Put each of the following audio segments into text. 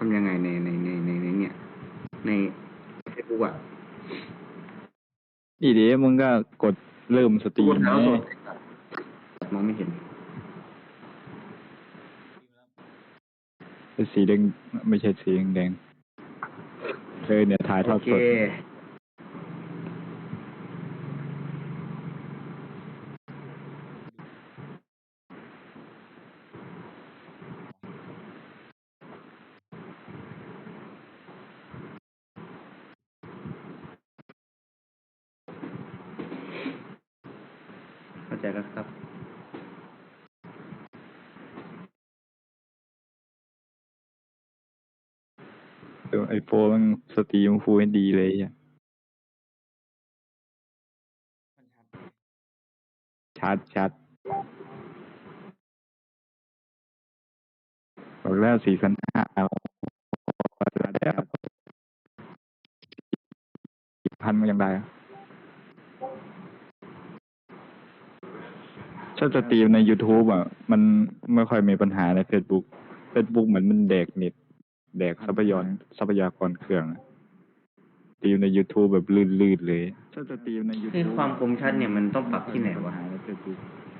ทำยังไงในในในในในเนี่ย ในเฟซบุ๊กอะนี่เดี๋ยวมึงก็กดเริ่มสตรีกมดแล้วไงสดมองไม่เห็นเป็นสีแดงไม่ใช่สีแดงเธอเนี่ยถ่ายทโออดเคสด จแล้วครับเออไอโฟนมันสตรีมฟูลเอดีเลยอะชัดชัดบอกแล้วสี่พันห้าเอาแล้วอีกพันมันยังได้ อะถ้าสตรีมใน YouTube อะ มันไม่ค่อยมีปัญหาใน Facebook Facebook เหมือนมันแดกเน็ตแดกทรัพยากรทรัพยากรเครื่องอะสตรีมใน YouTube แบบลื่นๆเลยถ้าสตรีมในนี่ YouTube ความคมชัดเนี่ยมันต้องปรับที่ไหนวะหาใน Facebook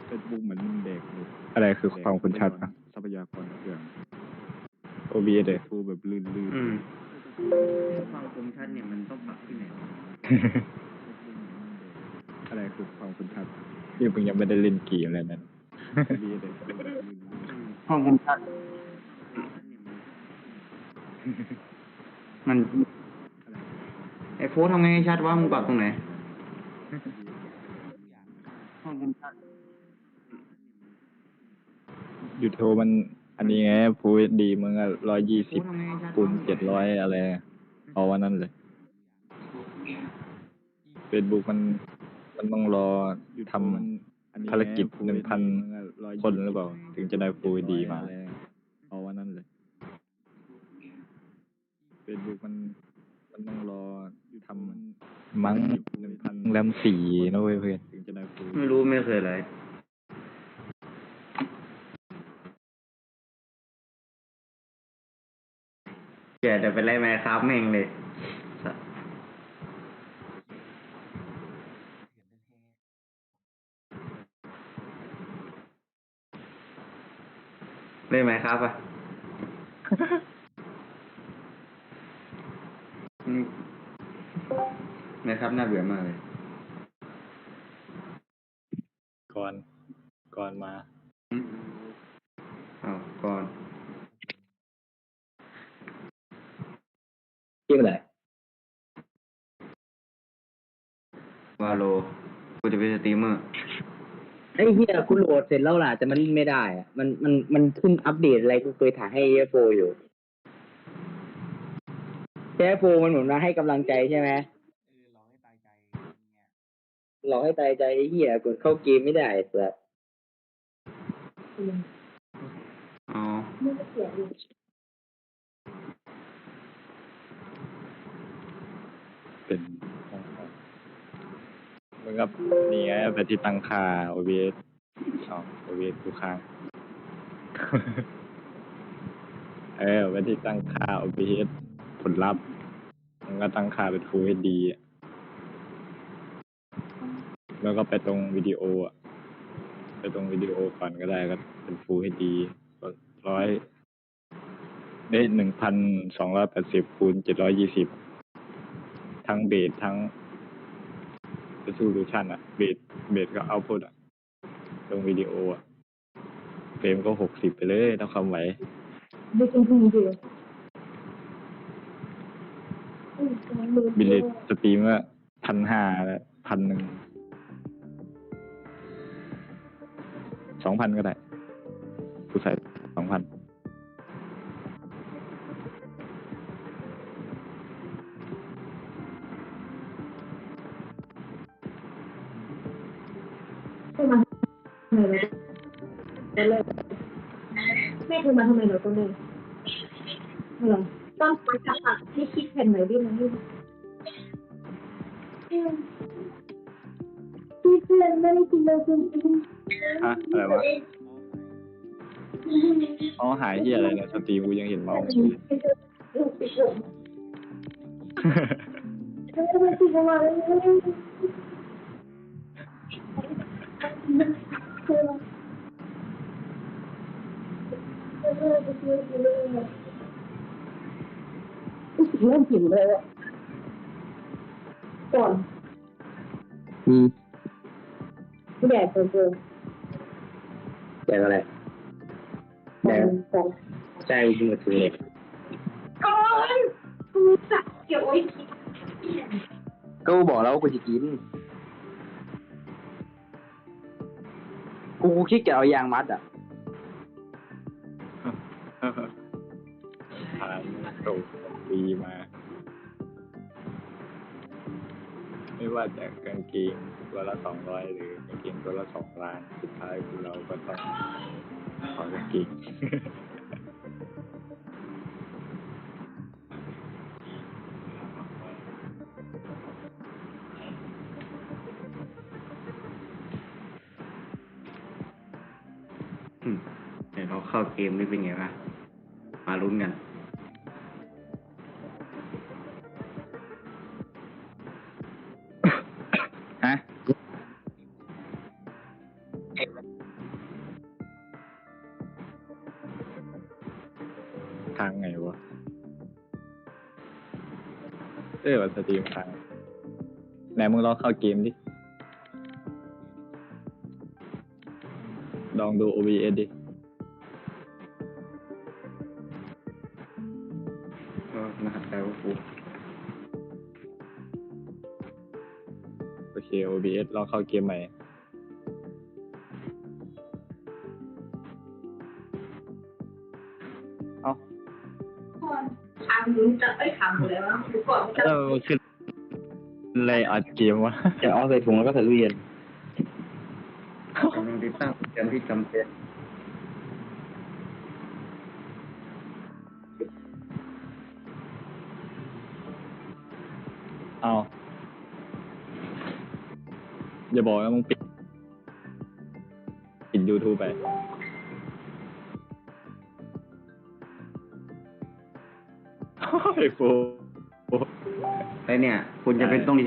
Facebook เหมือนมันแดกเน็ตอะไรคือความคมชัดอะทรัพยากรเครื่อง OBS เลยฟูแบบลื่นอืมความคมชัดเนี่ยมันต้องปรับที่ไหนวะๆอะไรคือความคมชัด นี่มึงยังไม่ได้เล่นเกมเลยนั่น OBS เลยฟูแบบลื่นความคมชัดมันไอโฟนทำไงให้ชัดว่ามึงปรับตรงไหนความคมชัดๆ YouTube มัน อันนี้ไงฟูดีมึงอะร้อยยี่สิบโฟนทำไงให้ชัดคูณเจ็ดร้อยอะไร เอาวันนั้นเลย Facebook มัน มันต้องรอทำภารกิจหนึ่งพันคนหรือเปล่า ถึงจะได้ฟูดีมาเอาวันนั้นเลย Facebook มันมันต้องรอทำมั้งหนึ่งพันแรมสี่นะเว้ยเพื่อนถึงจะได้ฟูไม่รู้ไม่เคยเลยแกจะไปไล่แม่ครับแม่งเลย เล่นไหมครับอะอืมไหมครับน่าเบื่อมากเลย ก่อน ก่อนมาอืมเอาก่อนชื่ออะไรวาโลกูจะเป็นสตรีมเมอร์ ไอ้เฮียกูโหลดเสร็จแล้วล่ะแต่มันเล่นไม่ได้อะมันมันมันขึ้นอัปเดตอะไรกูเคยถ่ายให้เอฟโฟอยู่เอฟโฟมันเหมือนมาให้กำลังใจใช่ไหมหลอกให้ตายใจหลอกให้ตายใจไอ้เฮียกดเข้าเกมไม่ได้สัสอ๋อเป็น มึงก็นี่ไงไปที่ตั้งค่า OBS อ๋อ OBS กูค้าง เออไปที่ตั้งค่า OBS ผลลัพธ์มึงก็ตั้งค่าเป็น Full HD อะแล้วก็ไปตรงวิดีโออะไปตรงวิดีโอก่อนก็ได้ก็เป็น Full HD ก็ร้อยได้หนึ่งพันสองร้อยแปดสิบคูณเจ็ดร้อยยี่สิบทั้งเบสทั้ง resolution อะเบสเบสก็เอาพุตอะลงวิดีโออะเฟรมก็หกสิบไปเลยถ้าความไหวบิลเลตสตรีมก็พันห้าแล้วพันหนึ่งสองพันก็ได้กูใส่สองพัน แม่โทรมาทำไมเราก็เลยเหรอต้องไปจับปากให้คิดแผ่นไหนด้วยนะลูกพี่เพื่อนไม่ได้กินเลยจริงฮะอะไรวะอ๋อหายที่อะไรเนี่ยสตรีกูยังเห็นเมาส์อยู่เลยติดผมไม่ได้ติดประมาเริ่มหิว เลยอะก่อนอืมแดดเกินแดกอะไรๆก่อ ก่อนใช่จริงๆคือเลยก่อนกูจะเก็บไว้กินก็กูบอกแล้วว่ากูจะกินกูคิดจะเอายางมัดอะ ผ่านตกปีมา ไม่ว่าจะกางเกงตัวละสองร้อยหรือกางเกงตัวละสองล้าน สุดท้ายคือเราก็ต้องขอกางเกง เดี๋ยวเราเข้าเกมนี่เป็นไงบ้างมาลุ้นกัน ฮะ ทางไงวะ เออวันสตรีมทางไหนมึงลองเข้าเกมดิ ลองดู OBS ดิก็รหัสแปลว่ากูโอเค OBS ลองเข้าเกมใหม่เอาก่อนถามหนูจะไอ้ถามหนูแล้วว่าหนูก่อนจะ เออมันขึ้นอะไรอัดเกมวะ จะเอาใส่ถุงแล้วก็ใส่ตู้เย็น กำลังติดตั้งโปรแกรมที่จำเป็นเอาอย่าบอกนะมึงปิดปิด YouTube ไป ไอ้โฟ แล้วเนี่ย คุณจะเป็นต้องรีส